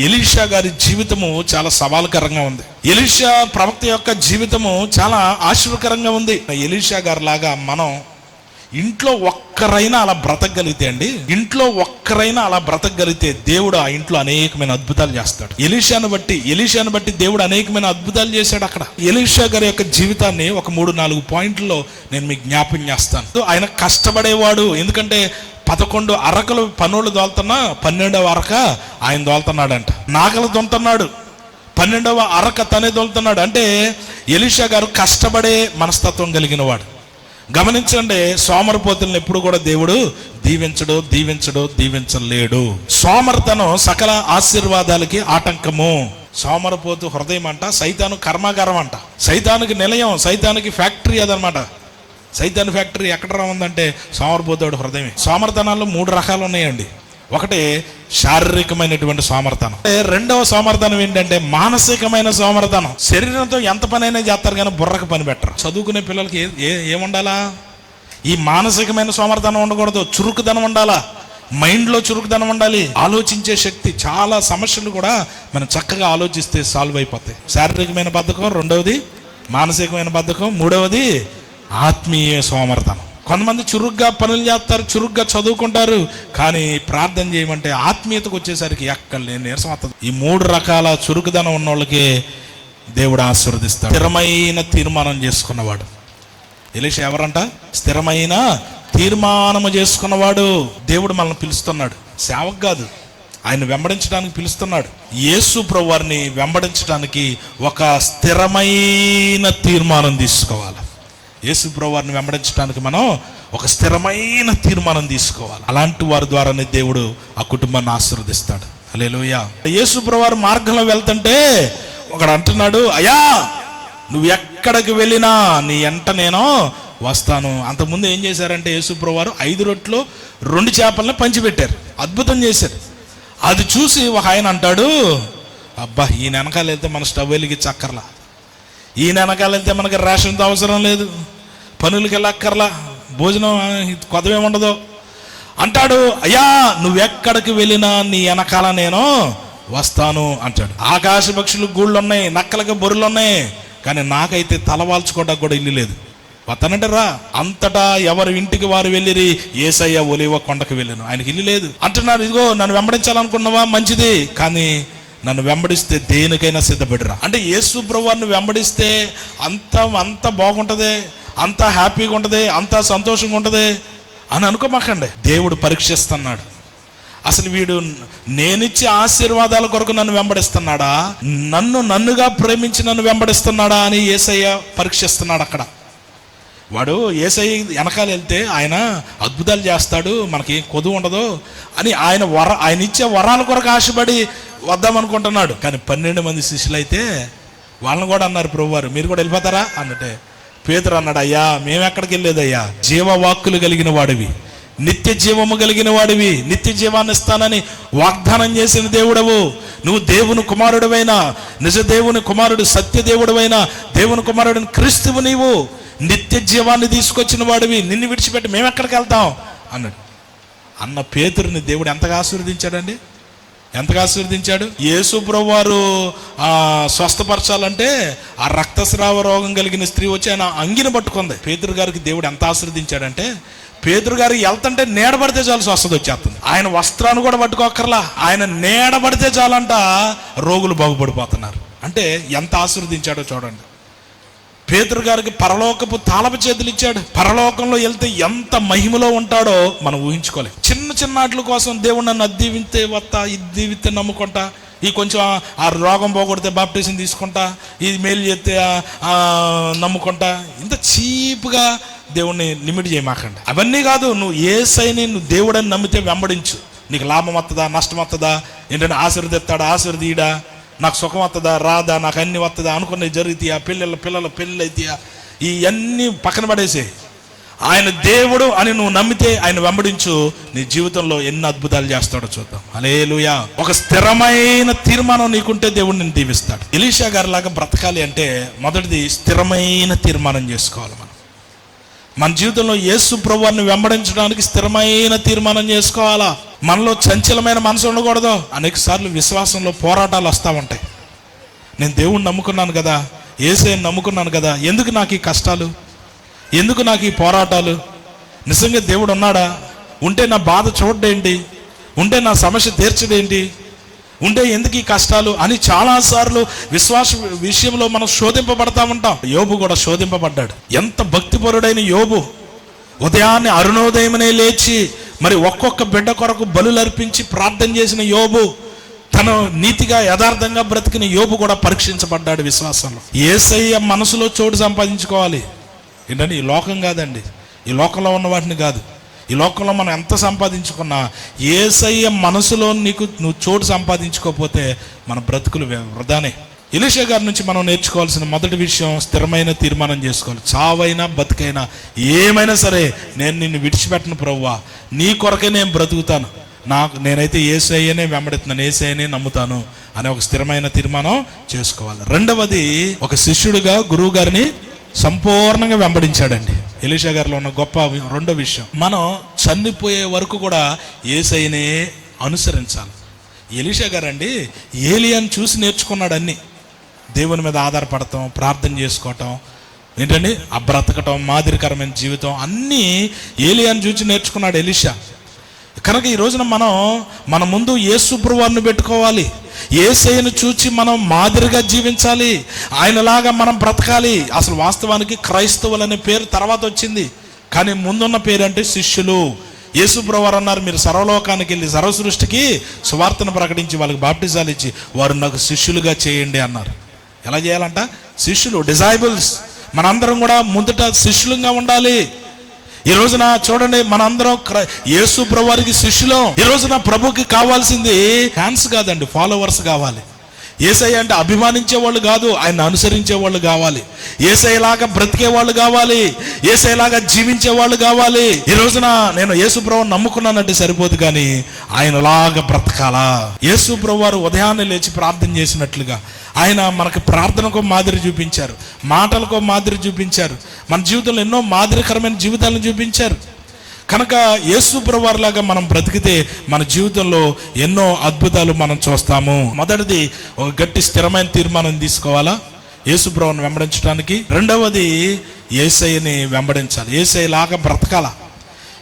Elisha గారి జీవితము చాలా సవాలుకరంగా ఉంది. ఎలీషా ప్రవక్త యొక్క జీవితము చాలా ఆశీర్వకరంగా ఉంది. ఎలీషా గారి లాగా మనం ఇంట్లో ఒక్కరైనా అలా బ్రతకగలిగితే అండి ఇంట్లో ఒక్కరైనా అలా బ్రతకగలిగితే దేవుడు ఆ ఇంట్లో అనేకమైన అద్భుతాలు చేస్తాడు. ఎలీషాను బట్టి ఎలీషాను బట్టి దేవుడు అనేకమైన అద్భుతాలు చేశాడు అక్కడ. ఎలీషా గారి యొక్క జీవితాన్ని ఒక మూడు నాలుగు పాయింట్లలో నేను మీకు జ్ఞాపం చేస్తాను. ఆయన కష్టపడేవాడు ఎందుకంటే పదకొండు అరకలు పనులు దోలుతున్నా పన్నెండవ అరక ఆయన దోలుతున్నాడంట. నాగలు దొంతున్నాడు. పన్నెండవ అరక తనే దొలుతున్నాడు. అంటే ఎలిషా గారు కష్టపడే మనస్తత్వం కలిగిన వాడు గమనించండి సోమరపోతులను ఎప్పుడు కూడా దేవుడు దీవించడు దీవించడు దీవించలేడు. సోమరతనం సకల ఆశీర్వాదాలకి ఆటంకము. సోమరపోతు హృదయం అంట సైతాను కర్మాగారం అంట సైతానికి నిలయం సైతానికి ఫ్యాక్టరీ అదనమాట. సైతాన్ ఫ్యాక్టరీ ఎక్కడ ఉందంటే సోమరపోతాడు హృదయమే. సోమరతనాల్లో మూడు రకాలు ఉన్నాయండి. ఒకటి శారీరకమైనటువంటి సోమర్తనం రెండవ సోమర్తనం ఏంటంటే మానసికమైన సోమర్తనం శరీరంతో ఎంత పనైనా చేస్తారు కానీ బుర్రకు పని పెట్టరు. చదువుకునే పిల్లలకి ఏ- ఏ ఏముండాలా? ఈ మానసికమైన సోమర్తనం ఉండకూడదు. చురుకుదనం ఉండాలా? మైండ్లో చురుకుదనం ఉండాలి. ఆలోచించే శక్తి చాలా సమస్యలు కూడా మనం చక్కగా ఆలోచిస్తే సాల్వ్ అయిపోతాయి. శారీరకమైన బద్ధకం రెండవది మానసికమైన బద్ధకం మూడవది ఆత్మీయ సోమర్తనం కొంతమంది చురుగ్గా పనులు చేస్తారు చురుగ్గా చదువుకుంటారు కానీ ప్రార్థన చేయమంటే ఆత్మీయతకు వచ్చేసరికి ఎక్కడ లేని నీరసం వస్తుంది. ఈ మూడు రకాల చురుకుదనం ఉన్న వాళ్ళకి దేవుడు ఆశీర్వదిస్తాడు. స్థిరమైన తీర్మానం చేసుకున్నవాడు. ఎలీష ఎవరంట? స్థిరమైన తీర్మానము చేసుకున్నవాడు దేవుడు మనల్ని పిలుస్తున్నాడు. సేవకు కాదు ఆయన వెంబడించడానికి పిలుస్తున్నాడు. యేసు ప్రభువారిని వెంబడించడానికి ఒక స్థిరమైన తీర్మానం తీసుకోవాలి. యేసు ప్రభువారిని వెంబడించడానికి మనం ఒక స్థిరమైన తీర్మానం తీసుకోవాలి. అలాంటి వారి ద్వారానే దేవుడు ఆ కుటుంబాన్ని ఆశీర్వదిస్తాడు. హల్లెలూయా. యేసు ప్రభువారి మార్గంలో వెళ్తుంటే ఒకడు అంటున్నాడు అయ్యా నువ్వు ఎక్కడికి వెళ్ళినా నీ ఎంట నేను వస్తాను. అంతకుముందు ఏం చేశారంటే యేసుప్రభు వారు ఐదు రొట్లు రెండు చేపలను పంచిపెట్టారు. అద్భుతం చేశారు. అది చూసి ఒక ఆయన అంటాడు అబ్బా ఈయన వెనకాల వెళ్తే మన స్టవ్ వెలిగి చక్కర్లా. ఈయన వెనకాల వెళ్తే మనకి రేషన్తో అవసరం లేదు. పనులకి వెళ్ళక్కర్లా భోజనం కొదవేం ఉండదు అంటాడు అయ్యా నువ్వెక్కడికి వెళ్ళినా నీ వెనకాల నేను వస్తాను అంటాడు. ఆకాశ పక్షులు గూళ్ళు ఉన్నాయి నక్కలకి బొర్రెలు ఉన్నాయి కానీ నాకైతే తలవాల్చుకోవడానికి కూడా ఇల్లు లేదు. వస్తానంటే రా అంతటా ఎవరి ఇంటికి వారు వెళ్ళిరి ఏసయ్య ఒలివ కొండకు వెళ్ళాను. ఆయనకి ఇల్లు లేదు. అంటున్నారు ఇదిగో నన్ను వెంబడించాలనుకున్నావా? మంచిది. కానీ నన్ను వెంబడిస్తే దేనికైనా సిద్ధపడిరా. అంటే యేసు ప్రభువారిని వెంబడిస్తే అంత అంత బాగుంటుంది. అంత హ్యాపీగా ఉంటుంది అంత సంతోషంగా ఉంటుంది అని అనుకోమాకండి. దేవుడు పరీక్షిస్తున్నాడు. అసలు వీడు నేనిచ్చే ఆశీర్వాదాల కొరకు నన్ను వెంబడిస్తున్నాడా? నన్ను నన్నుగా ప్రేమించి నన్ను వెంబడిస్తున్నాడా అని ఏసయ్య పరీక్షిస్తున్నాడు అక్కడ. వాడు ఏసై వెనకాల వెళ్తే ఆయన అద్భుతాలు చేస్తాడు మనకి ఏం కొదువు ఉండదు అని ఆయన వర ఆయన ఇచ్చే వరాల కొరకు ఆశపడి వద్దామనుకుంటున్నాడు. కానీ పన్నెండు మంది శిష్యులు అయితే వాళ్ళని కూడా అన్నారు ప్రభువారు మీరు కూడా వెళ్ళిపోతారా? అన్నట్టే. పేదరు అన్నాడు అయ్యా మేము ఎక్కడికి వెళ్ళేదయ్యా జీవవాక్కులు కలిగిన వాడివి. నిత్య జీవము కలిగిన వాడివి. నిత్య జీవాన్ని ఇస్తానని వాగ్దానం చేసిన దేవుడవు. నువ్వు దేవుని కుమారుడివైన నిజ దేవుని కుమారుడు సత్య దేవుడివైన దేవుని కుమారుడిని క్రీస్తువు నీవు. నిత్య జీవాన్ని తీసుకొచ్చిన వాడివి. నిన్ను విడిచిపెట్టి మేము ఎక్కడికి వెళ్తాం అన్నాడు. అన్న పేతురుని దేవుడు ఎంతగా ఆశీర్వదించాడండి? ఎంతగా ఆశీర్వదించాడు యేసు ప్రభు వారు ఆ, స్వస్థపరచాలంటే ఆ రక్తస్రావ రోగం కలిగిన స్త్రీ వచ్చి ఆయన అంగిని పట్టుకుంది. పేతురు గారికి దేవుడు ఎంత ఆశీర్వదించాడంటే పేతురు గారు వెళ్తుంటే నీడబడితే చాలు స్వస్థత వచ్చేస్తుంది. ఆయన వస్త్రాన్ని కూడా పట్టుకోకర్లా ఆయన నీడబడితే చాలంట రోగులు బాగుపడిపోతున్నారు. అంటే ఎంత ఆశీర్వదించాడో చూడండి. పేతురు గారికి పరలోకపు తాళపు చేతులు ఇచ్చాడు. పరలోకంలో వెళ్తే ఎంత మహిమలో ఉంటాడో మనం ఊహించుకోలేం. చిన్న చిన్న వాటి కోసం దేవుడు నన్ను అద్దీవితే వత్తా ఇది నమ్ముకుంటా ఈ కొంచెం ఆ- రోగం పోగొడితే బాప్టిజం తీసుకుంటా ఇది మేలు చేస్తే నమ్ముకుంటా. ఇంత చీప్గా దేవుణ్ణి లిమిట్ చేయమాకండి. అవన్నీ కాదు నువ్వు ఏ సైని నువ్వు దేవుడని నమ్మితే వెంబడించు. నీకు లాభం వస్తుందా నష్టం వస్తుందా ఏంటంటే ఆశీర్వదిస్తాడా ఆశీర్వదీయడా? నాకు సుఖం వస్తుందా రాదా? నాకు అన్ని వస్తుందా అనుకున్నవి జరుగుతాయా? పిల్లల పిల్లల పెళ్ళి అవుతాయా ఇవన్నీ పక్కన పడేసే. ఆయన దేవుడు అని నువ్వు నమ్మితే ఆయన వెంబడించు. నీ జీవితంలో ఎన్ని అద్భుతాలు చేస్తాడో చూద్దాం. అలేలుయా ఒక స్థిరమైన తీర్మానం నీకుంటే దేవుడు నిన్ను దీవిస్తాడు. ఇలీషా గారి లాగా బ్రతకాలి అంటే మొదటిది స్థిరమైన తీర్మానం చేసుకోవాలి మనం. మన జీవితంలో యేసు ప్రభువాన్ని వెంబడించడానికి స్థిరమైన తీర్మానం చేసుకోవాలా? మనలో చంచలమైన మనసు ఉండకూడదు. అనేక సార్లు విశ్వాసంలో పోరాటాలు వస్తూ ఉంటాయి. నేను దేవుణ్ణి నమ్ముకున్నాను కదా ఏసైని నమ్ముకున్నాను కదా ఎందుకు నాకు ఈ కష్టాలు? ఎందుకు నాకు ఈ పోరాటాలు? నిజంగా దేవుడు ఉన్నాడా? ఉంటే నా బాధ చూడడేంటి ఉంటే నా సమస్య తీర్చదేంటి ఉంటే ఎందుకు ఈ కష్టాలు? అని చాలాసార్లు విశ్వాస విషయంలో మనం శోధింపబడతా ఉంటాం. యోబు కూడా శోధింపబడ్డాడు. ఎంత భక్తిపరుడైన యోబు. ఉదయాన్నే అరుణోదయమనే లేచి మరి ఒక్కొక్క బిడ్డ కొరకు బలులు అర్పించి ప్రార్థన చేసిన యోబు తను నీతిగా యథార్థంగా బ్రతికిన యోబు కూడా పరీక్షించబడ్డాడు విశ్వాసంలో. ఏసయ్య మనసులో చోటు సంపాదించుకోవాలి. ఏంటంటే ఈ లోకం కాదండి. ఈ లోకంలో ఉన్న వాటిని కాదు. ఈ లోకంలో మనం ఎంత సంపాదించుకున్నా ఏసయ్య మనసులో నీకు నువ్వు చోటు సంపాదించుకోకపోతే మన బ్రతుకులు వృధానే. ఎలీషా గారి నుంచి మనం నేర్చుకోవాల్సిన మొదటి విషయం స్థిరమైన తీర్మానం చేసుకోవాలి. చావైనా బతికైనా ఏమైనా సరే నేను నిన్ను విడిచిపెట్టను ప్రవ్వా. నీ కొరకే నేను బ్రతుకుతాను. నాకు నేనైతే ఏసైనే వెంబడుతున్నాను ఏసైనే నమ్ముతాను అనే ఒక స్థిరమైన తీర్మానం చేసుకోవాలి. రెండవది ఒక శిష్యుడిగా గురువు గారిని సంపూర్ణంగా వెంబడించాడండి. ఎలీషా గారిలో ఉన్న గొప్ప రెండో విషయం. మనం చనిపోయే వరకు కూడా ఏసైనే అనుసరించాలి. ఎలీషా గారండి అండి ఏలియాని చూసి నేర్చుకున్నాడు అన్నీ. దేవుని మీద ఆధారపడటం ప్రార్థన చేసుకోవటం ఏంటండి? ఆ బ్రతకటం మాదిరికరమైన జీవితం అన్నీ ఏలియాని చూసి నేర్చుకున్నాడు ఎలిషా. కనుక ఈ రోజున మనం మన ముందు యేసుప్రవారిని పెట్టుకోవాలి. ఏసైను చూచి మనం మాదిరిగా జీవించాలి. ఆయనలాగా మనం బ్రతకాలి. అసలు వాస్తవానికి క్రైస్తవులు అనే పేరు తర్వాత వచ్చింది. కానీ ముందున్న పేరు అంటే శిష్యులు యేసుప్రవారు అన్నారు మీరు సర్వలోకానికి వెళ్ళి సర్వ సృష్టికి సువార్తను ప్రకటించి వాళ్ళకి బాప్టిజాలు ఇచ్చి వారు నాకు శిష్యులుగా చేయండి అన్నారు. ఎలా చేయాలంట? శిష్యులు డిజైబుల్స్ మనందరం కూడా ముందుట శిష్యులుగా ఉండాలి. ఈ రోజున చూడండి మనందరం యేసు ప్రభువారికి శిష్యులం. ఈ రోజున ప్రభుకి కావాల్సింది ఫ్యాన్స్ కాదండి ఫాలోవర్స్ కావాలి. ఏసై అంటే అభిమానించే వాళ్ళు కాదు ఆయన అనుసరించే వాళ్ళు కావాలి. ఏసైలాగా బ్రతికే వాళ్ళు కావాలి. ఏసైలాగా జీవించే వాళ్ళు కావాలి. ఈ రోజున నేను యేసు ప్రభు నమ్ముకున్నానంటే సరిపోదు కానీ ఆయనలాగా బ్రతకాలా? యేసు ప్రభు వారు ఉదయాన్నే లేచి ప్రార్థన చేసినట్లుగా ఆయన మనకు ప్రార్థనకు మాదిరి చూపించారు. మాటలకు మాదిరి చూపించారు. మన జీవితంలో ఎన్నో మాదిరికరమైన జీవితాలను చూపించారు. కనుక యేసు లాగా మనం బ్రతికితే మన జీవితంలో ఎన్నో అద్భుతాలు మనం చూస్తాము. మొదటిది ఒక గట్టి స్థిరమైన తీర్మానం తీసుకోవాలా? యేసు ప్రభుని వెంబడించడానికి రెండవది ఏసైని వెంబడించాలి. ఏసై లాగా బ్రతకాలా?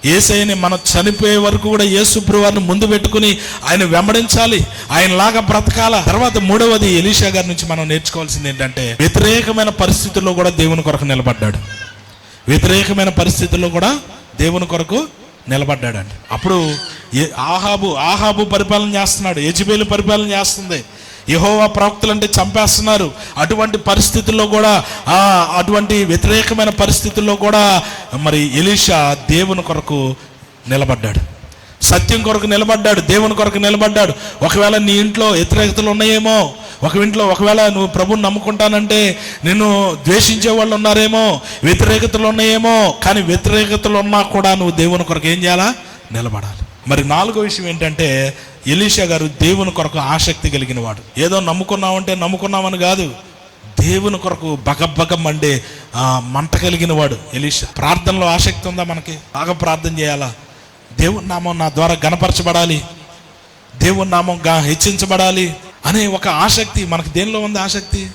ఏసైని మనం చనిపోయే వరకు కూడా యేసు ప్రభువారిని ముందు పెట్టుకుని ఆయన వెంబడించాలి. ఆయనలాగా బ్రతకాల? తర్వాత మూడవది ఎలీషా గారి నుంచి మనం నేర్చుకోవాల్సింది ఏంటంటే వ్యతిరేకమైన పరిస్థితుల్లో కూడా దేవుని కొరకు నిలబడ్డాడు. వ్యతిరేకమైన పరిస్థితుల్లో కూడా దేవుని కొరకు నిలబడ్డాడండి. అప్పుడు ఏ- ఆహాబు ఆహాబు పరిపాలన చేస్తున్నాడు యజ్బేలు పరిపాలన చేస్తుంది. యహోవా ప్రవక్తలు అంటే చంపేస్తున్నారు. అటువంటి పరిస్థితుల్లో కూడా అటువంటి వ్యతిరేకమైన పరిస్థితుల్లో కూడా మరి ఎలీషా దేవుని కొరకు నిలబడ్డాడు. సత్యం కొరకు నిలబడ్డాడు దేవుని కొరకు నిలబడ్డాడు. ఒకవేళ నీ ఇంట్లో వ్యతిరేకతలు ఉన్నాయేమో ఒక ఇంట్లో ఒకవేళ నువ్వు ప్రభుని నమ్ముకుంటానంటే నిన్ను ద్వేషించే వాళ్ళు ఉన్నారేమో వ్యతిరేకతలు ఉన్నాయేమో కానీ వ్యతిరేకతలు ఉన్నా కూడా నువ్వు దేవుని కొరకు ఏం చేయాలా? నిలబడాలి. మరి నాలుగో విషయం ఏంటంటే ఎలీషా గారు దేవుని కొరకు ఆసక్తి కలిగిన వాడు. ఏదో నమ్ముకున్నామంటే నమ్ముకున్నామని కాదు. దేవుని కొరకు బగబగ మండే మంట కలిగిన వాడు ఎలీషా. ప్రార్థనలో ఆసక్తి ఉందా మనకి? బాగా ప్రార్థన చేయాలా? దేవుని నామం నా ద్వారా గణపరచబడాలి. దేవుని నామం గా హెచ్చించబడాలి అనే ఒక ఆసక్తి. మనకు దేనిలో ఉంది ఆసక్తి?